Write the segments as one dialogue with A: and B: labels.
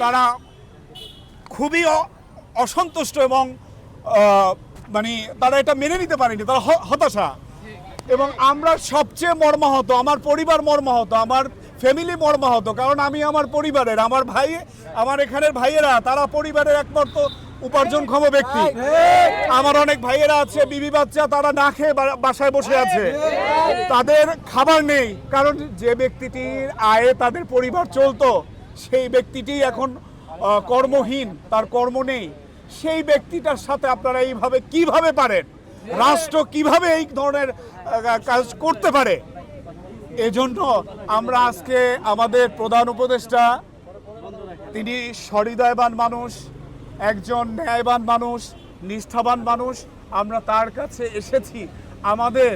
A: তারা খুবই অসন্তুষ্ট এবং মানে তারা এটা মেনে নিতে পারেনি, তারা হতাশা। এবং আমরা সবচেয়ে মর্মাহত, আমার পরিবার মর্মাহত, আমার ফ্যামিলি মর্মাহত, কারণ আমি আমার পরিবারের, আমার ভাই, আমার এখানের ভাইয়েরা, তারা পরিবারের একমাত্র উপার্জনক্ষম ব্যক্তি। আমার অনেক ভাইয়েরা আছে, বিবি বাচ্চা, তারা না খেয়ে বাসায় বসে আছে। তাদের খাবার নেই, কারণ যে ব্যক্তিটির আয়ে তাদের পরিবার চলতো। সেই ব্যক্তিটি এখন কর্মহীন, তার কর্ম নেই। সেই ব্যক্তিটার সাথে আপনারা এইভাবে কীভাবে পারেন? রাষ্ট্র কীভাবে এই ধরনের কাজ করতে পারে? এজন্য আমরা আজকে আমাদের প্রধান উপদেষ্টা, তিনি সহৃদয়বান মানুষ, একজন ন্যায়বান মানুষ, নিষ্ঠাবান মানুষ, আমরা তার কাছে এসেছি। আমাদের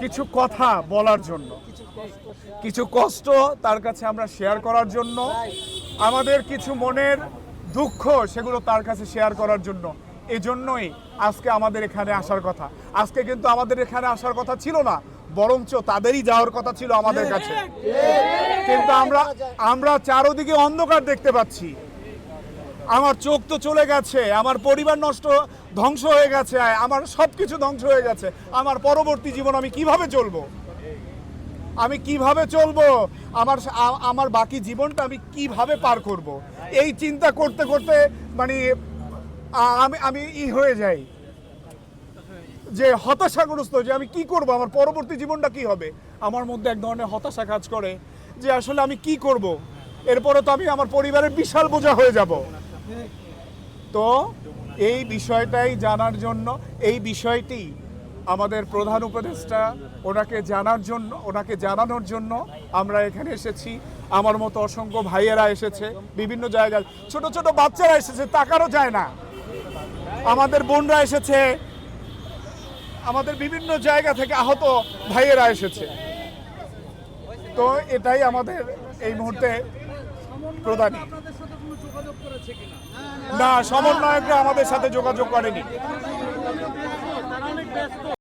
A: কিছু কথা বলার জন্য। কিছু কষ্ট তার কাছে আমরা শেয়ার করার জন্য। আমাদের কিছু মনের দুঃখ সেগুলো তার কাছে শেয়ার করার জন্য। এজন্যই আজকে আমাদের এখানে আসার কথা। আজকে কিন্তু আমাদের এখানে আসার কথা ছিল না, বরঞ্চ তাদেরই যাওয়ার কথা ছিল আমাদের কাছে। কিন্তু আমরা আমরা চারোদিকে অন্ধকার দেখতে পাচ্ছি। আমার চোখ তো চলে গেছে, আমার পরিবার নষ্ট ধ্বংস হয়ে গেছে আমার সব কিছু ধ্বংস হয়ে গেছে। আমার পরবর্তী জীবন আমি কীভাবে চলবো? আমি কীভাবে চলবো? আমার আমার বাকি জীবনটা আমি কীভাবে পার করব? এই চিন্তা করতে করতে মানে আমি আমি ই হয়ে যাই। যে হতাশাগ্রস্ত, যে আমি কি করব? আমার পরবর্তী জীবনটা কি হবে? আমার মধ্যে এক ধরনের হতাশা কাজ করে যে আসলে আমি কি করব? এরপরে তো আমি আমার পরিবারের বিশাল বোঝা হয়ে যাব। তো এই বিষয়টাই জানার জন্য, এই বিষয়টি আমাদের প্রধান উপদেষ্টা ওনাকে জানার জন্য, ওনাকে জানানোর জন্য আমরা এখানে এসেছি। আমার মতো অসংখ্য ভাইয়েরা এসেছে, বিভিন্ন জায়গায়। ছোট ছোট বাচ্চারা এসেছে তাকারও যায় না। আমাদের বোনরা এসেছে, আমাদের বিভিন্ন জায়গা থেকে আহত ভাইয়েরা এসেছে। তো এটাই আমাদের এই মুহূর্তে প্রধানী না সমন্বয়করা আমাদের সাথে যোগাযোগ করেনি।